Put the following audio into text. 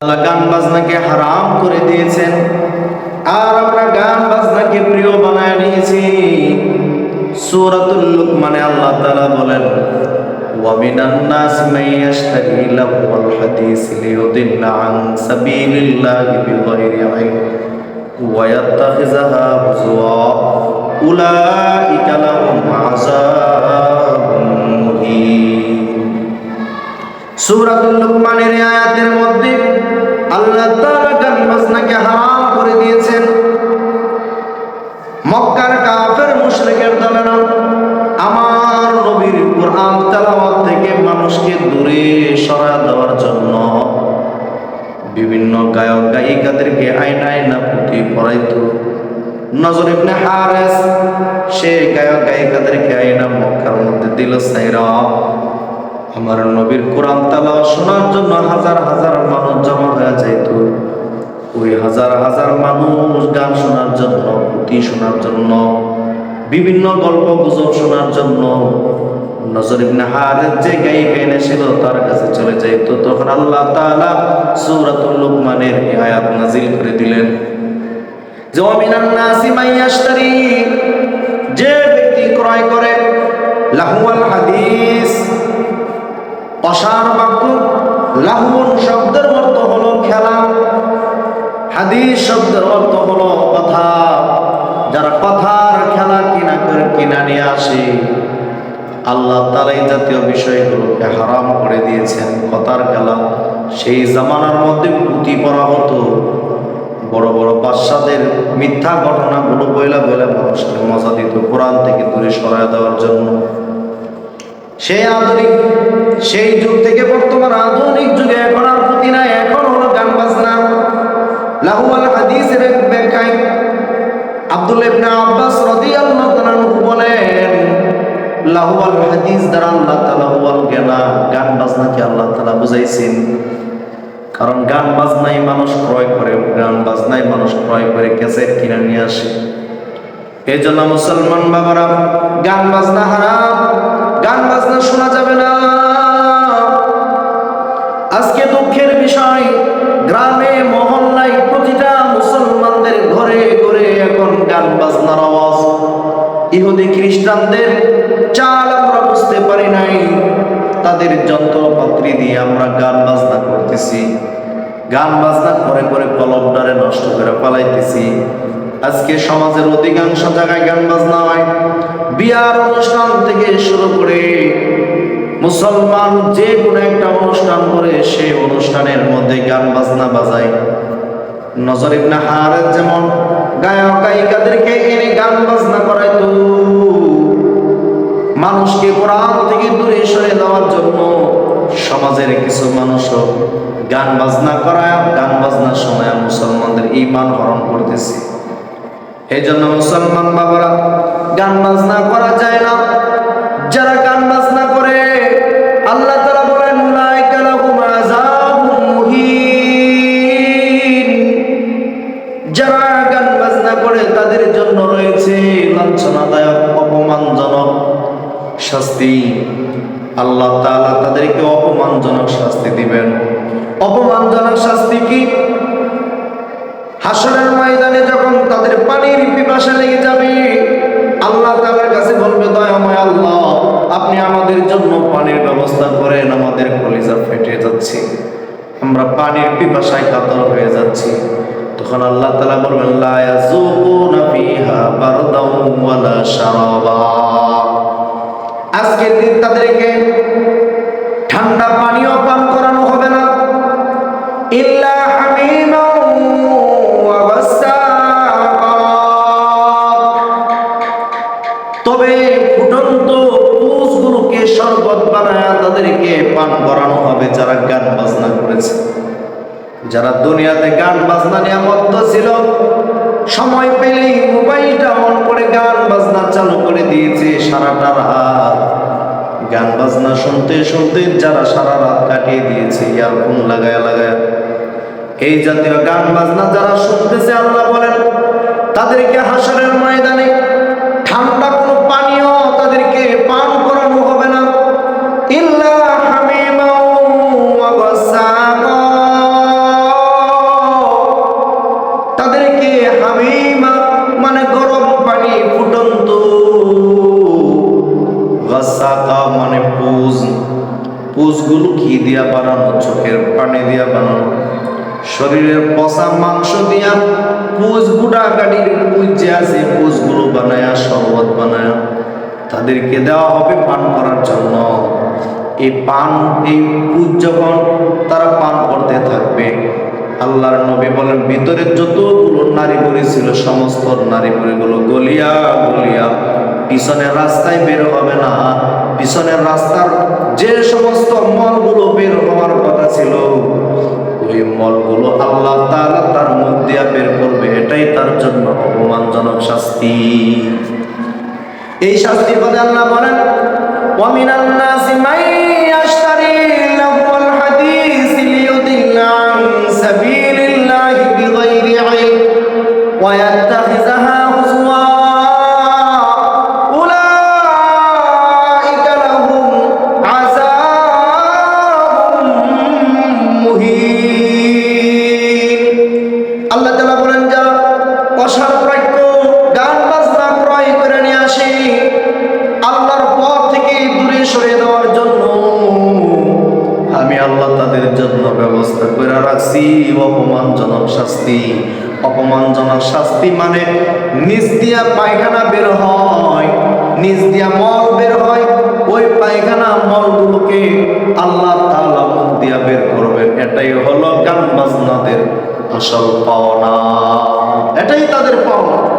আল্লাহ গান বাজনাকে হারাম করে দিয়েছেন আর আমরা গান বাজনাকে প্রিয় বানায় নিয়েছি সূরাতুল লুকমানে আল্লাহ তাআলা বলেন ومن الناس من يشتري لهو الحديث ليضل عن سبيل الله بغير علم ويتخذها هزوا أولئك لهم عذاب مهين সূরাতুল লুকমানের আয়াতের মধ্যে আল্লাহ তাআলা গান হারাম করে দিয়েছেন। মক্কার কাফের মুশরিকের দলেরা আমার নবীর কোরআন তেলাওয়াত থেকে মানুষকে দূরে সরায় দেওয়ার জন্য বিভিন্ন গায়ক, গায়িকাদেরকে আয়না আয়না পুঁথি পড়াইতো নজর ইবনে হারেস সে গায়ক, গায়িকাদেরকে আয়না মক্কার মধ্যে দিল সাইরা। আমার নবীর কোরআন তালা শোনার জন্য হাজার হাজার মানুষ জমা হয়ে যাইত। ওই হাজার হাজার মানুষ গান শোনার জন্য পুঁতি শোনার জন্য, বিভিন্ন গল্প গুজব শোনার জন্য নজর ইবনে হারেস যে গাইবে এনেছিল তার কাছে চলে যাইত। তখন আল্লাহ তাআলা সূরাতুল লুকমানের এই আয়াত নাজিল করে দিলেন। যে ওয়ামিনান নাসি যে ব্যক্তি ক্রয় করে অসার বাক্য, লাহুন শব্দের অর্থ হলো খেলা, হাদিস শব্দের অর্থ হলো কথা। যারা কথার খেলা কিনা করে কিনা নিয়ে আসে, আল্লাহ তালা এই জাতীয় বিষয়গুলোকে হারাম করে দিয়েছেন। কথার খেলা সেই জামানার মধ্যে পুঁতি পড়া হতো। বড় বড় বাদশাদের মিথ্যা ঘটনাগুলো বইলা বইলা মানুষকে মজা দিত, কোরআন থেকে দূরে সরায় দেওয়ার জন্য। সেই আধুনিক, সেই যুগ থেকে বর্তমান আধুনিক যুগে এখন আর পুঁতি নাই, এখন হলো গান বাজনা। লাহুয়াল হাদিসের ব্যাখ্যায় আব্দুল ইবনে আব্বাস রাদিয়াল্লাহু তাআলা বলেন, লাহুয়াল হাদিস দ্বারা আল্লাহ তাআলা হুয়াল জ্ঞানা গান বাজনাকে আল্লাহ তাআলা বুঝাইছেন। কারণ গান বাজনাই মানুষ ক্রয় করে, গান বাজনাই মানুষ ক্রয় করে ক্যাসেট কিনে নিয়ে আসে। এই জন্য মুসলমান বাবারা, গান বাজনা হারাম। গান বাজনা শোনা যাবে না। আজকে দুঃখের বিষয়, গ্রামে, মহল্লায় প্রতিটা মুসলমানদের ঘরে ঘরে এখন গান বাজনার আওয়াজ। ইহুদি খ্রিস্টানদের চাল আমরা বুঝতে পারি নাই। তাদের যন্ত্রপাত্রী দিয়ে আমরা গান বাজনা করতেছি। গান বাজনা করে করে কলমটারে নষ্ট করে পালাইতেছি। আজকে সমাজের অধিকাংশ জায়গায় গান বাজনা হয়। বিয়ার অনুষ্ঠান থেকে শুরু করে মুসলমান যে কোনো একটা অনুষ্ঠান করে সেই অনুষ্ঠানের মধ্যে গান বাজনা বাজায়। নজর ইবনে হারেস যেমন গায়ক গায়িকাদেরকে এনে গান বাজনা করায় তো মানুষকে কোরআন থেকে দূরে সরে দেওয়ার জন্য সমাজের কিছু মানুষও গান বাজনা করায়, গান বাজনার সময় মুসলমানদের ইমান হরণ করতেছে। এই জন্য মুসলমান বাবারা, গান বাজনা করা যায় না। যারা গান বাজনা করে, আল্লাহ তারা বলেন যারা গান বাজনা করে, তাদের জন্য রয়েছে লাঞ্ছনাদায়ক, অপমানজনক শাস্তি। আল্লাহ তাআলা তাদেরকে অপমানজনক শাস্তি দিবেন। অপমানজনক শাস্তি কি? হাসরের তাদের পানির পিপাসা লেগে যাবে। আল্লাহ তাআলার কাছে বলবে, দয়াময় আল্লাহ, আপনি আমাদের জন্য পানির ব্যবস্থা করেন, আমাদের কলিজা ফেটে যাচ্ছে। আমরা পানির পিপাসায় কাতর হয়ে যাচ্ছি। তখন আল্লাহ তাআলা বলবেন আজকের দিন তাদেরকে ঠান্ডা পানীয় পান করানো হবে না। ইল্লা তাদেরকে পান করানো হবে যারা গান বাজনা করেছে। যারা দুনিয়াতে গান বাজনা নিয়ে মত্ত ছিল, সময় পেলেই মোবাইলটা অন করে গান বাজনা চালু করে দিয়েছে সারাটা রাত। গান বাজনা শুনতে শুনতে যারা সারা রাত কাটিয়ে দিয়েছে ইয়ারফোন লাগায় লাগায়। এই জাতীয় গান বাজনা যারা শুনতেছে, আল্লাহ বলেন, তাদেরকে হাসরের ময়দানে ঠান্ডা তাদেরকে হামিমা মানে গরম পানি ফুটন্ত। গাসাকা মানে পুজ। পুজগুলো কি দিয়া বানানো? চোখের পানি দিয়া বানানো। শরীরের পচা মাংস দিয়া পুজ গুড়া গাড়ির পুজ যে আছে, পুজগুলো বানায়া, শরবত বানায়া, তাদেরকে দেওয়া হবে পান করার জন্য। এই পান, এই পুজ তারা পান করতে থাকবে, আল্লাহর নবী বলেন, ভিতরে যতগুলো নারী পরি ছিল, সমস্ত নারী পরিগুলো গলিয়া গলিয়া পিছনের রাস্তায় বের হবে না। পিছনের রাস্তার যে সমস্ত মলগুলো বের হওয়ার কথা ছিল, ওই মলগুলো আল্লাহ তারা তার মুখ দিয়া বের করবে। এটাই তার জন্য অপমানজনক শাস্তি। এই শাস্তির কথা আল্লাহ বলেন ওয়ামিনান্নাসি মাই দূরে সরে দেওয়ার জন্য। আমি আল্লাহ তাদের জন্য ব্যবস্থা করে রাখছি। অপমানজনক শাস্তি। অপমানজনক শাস্তি মানে নিজ দিয়া পায়খানা বের হয়, নিজ দিয়া মল বের হয়। ওই পায়খানা মলগুলোকে আল্লাহ তাআলা মুখ দিয়া বের করবেন এটাই হলো গান বাজনাদের আসল পাওনা। এটাই তাদের পাওনা।